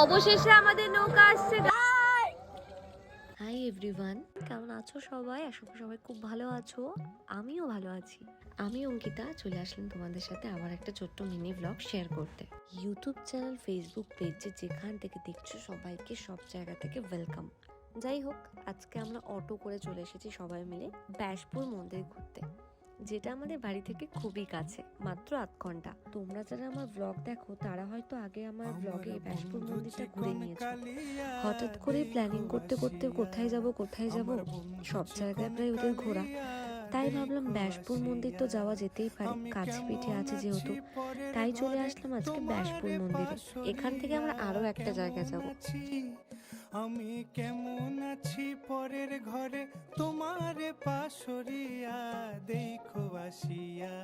অবশেষে আমাদের নৌকা আসছে। হাই এভরিওয়ান কেমন আছো সবাই? আশা করি সবাই খুব ভালো আছো। আমিও ভালো আছি। আমি অঙ্কিতা চলে আসলাম তোমাদের সাথে আবার একটা ছোট্ট মিনি ব্লগ শেয়ার করতে। ইউটিউব চ্যানেল ফেসবুক পেজে যেখান থেকে দেখছ সবাইকে সব জায়গা থেকে ওয়েলকাম যাই হোক আজকে আমরা অটো করে চলে এসেছি সবাই মিলে ব্যাসপুর মন্দির ঘুরতে। যেটা আমাদের বাড়ি থেকে খুবই কাছে মাত্র আধ ঘণ্টা। তোমরা যারা আমার ব্লগ দেখো তারা হয়তো আগে আমার ব্লগে ব্যাসপুর মন্দিরটা ঘুরে নিয়েছো। হঠাৎ করে প্ল্যানিং করতে করতে কোথায় যাব কোথায় যাব সব জায়গায় প্রায় ওদের ঘোরা। তাই ভাবলাম ব্যাসপুর মন্দির তো যাওয়া যেতেই পারে কাছে পিঠে আছে যেহেতু। তাই চলে আসলাম আজকে ব্যাসপুর মন্দিরে। এখান থেকে আমরা আরও একটা জায়গায় যাব। আমি কেমন আছি পরের ঘরে তোমার পাশরিয়া আসিয়া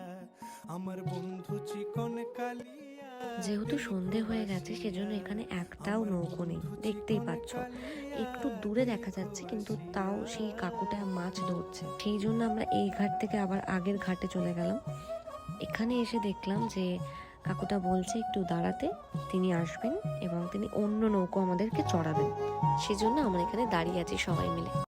আমার বন্ধু চিকন কালিয়া। যেহেতু সন্ধে হয়ে গেছে সেজন্য এখানে একটাও নৌকো নেই। দেখতেই পাচ্ছ। একটু দূরে দেখা যাচ্ছে কিন্তু তাও সেই কাকুটা মাছ ধরছে। সেই জন্য আমরা এই ঘাট থেকে আবার আগের ঘাটে চলে গেলাম। এখানে এসে দেখলাম যে কাকুটা বলছে একটু দাঁড়াতে তিনি আসবেন এবং তিনি অন্য নৌকো আমাদেরকে চড়াবেন। সেজন্য আমরা এখানে দাঁড়িয়ে আছি সবাই মিলে।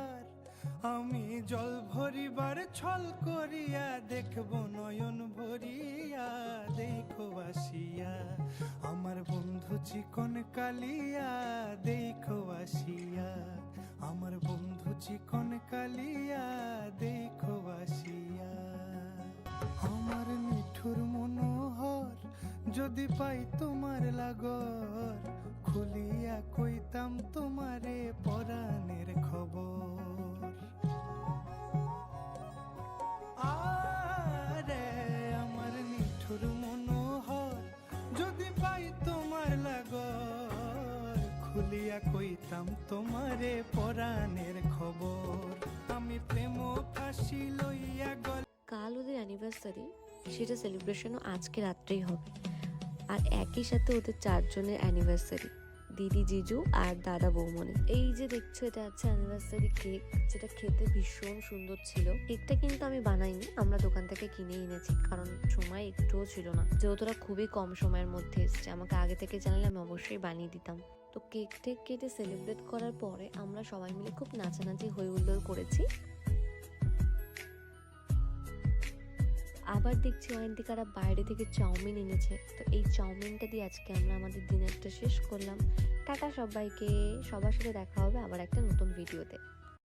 আমি জল ভরিবার ছল করিয়া দেখব নয়ন ভরিয়া, দেখো আসিয়া। আমার বন্ধু চিকন কালিয়া, দেখো আসিয়া। আমার বন্ধু চিকন কালিয়া, দেখো আসিয়া। আমার মিঠুর মনোহর, যদি পাই তোমার লাগর, খুলিয়া কইতাম তোমারে পরাণের খবর। যদি পাই তোমার লাগর, খুলিয়া কইতাম তোমারে পরাণের খবর। আমি প্রেম ফাঁসি লইয়া গল কাল ওদের অ্যানিভার্সারি সেটা সেলিব্রেশনও আজকে রাত্রেই হবে। আর একই সাথে ওদের চারজনের অ্যানিভার্সারি দিদি জিজু আর দাদা বৌমনি। এই যে দেখছ, এটা হচ্ছে অ্যানিভার্সারি কেক যেটা খেতে ভীষণ সুন্দর ছিল। কেকটা কিন্তু আমি বানাইনি, আমরা দোকান থেকে কিনে এনেছি, কারণ সময় একটুও ছিল না। যেহেতুরা খুবই কম সময়ের মধ্যে এসছে, আমাকে আগে থেকে জানালে আমি অবশ্যই বানিয়ে দিতাম। তো কেক টেক কেটে সেলিব্রেট করার পরে আমরা সবাই মিলে খুব নাচানাচি হই হুল্লোড় করেছি। আবার দেখছি অয়ন্তিকারা বাইরে থেকে চাউমিন এনেছে। তো এই চাউমিনটা দিয়ে আজকে আমরা আমাদের ডিনারটা শেষ করলাম। টাটা সবাইকে। সবার সাথে দেখা হবে আবার একটা নতুন ভিডিওতে।